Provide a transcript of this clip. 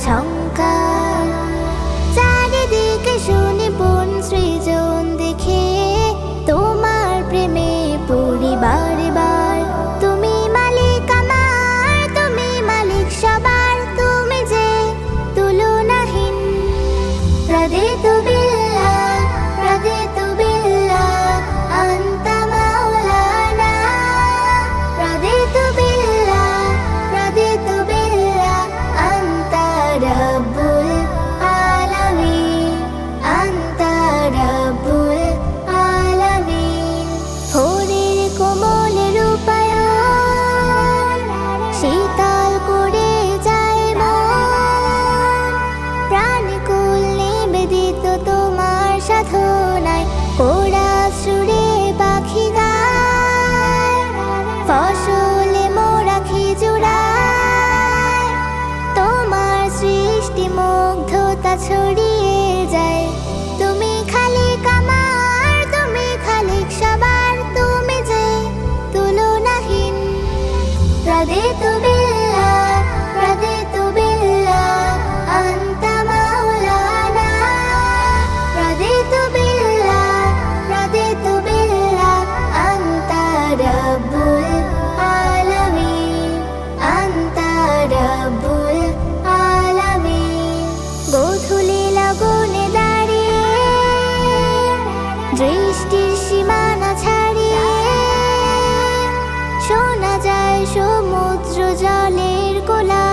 정가. তা ছড়িয়ে যায়। তুমি খালি কামার তুমি খালি সবার তুমি যে তুলনাহীন। রাধে তুমি দৃষ্টির সীমানা ছাড়িয়ে শোনা যায় সমুদ্র জলের কোলাহল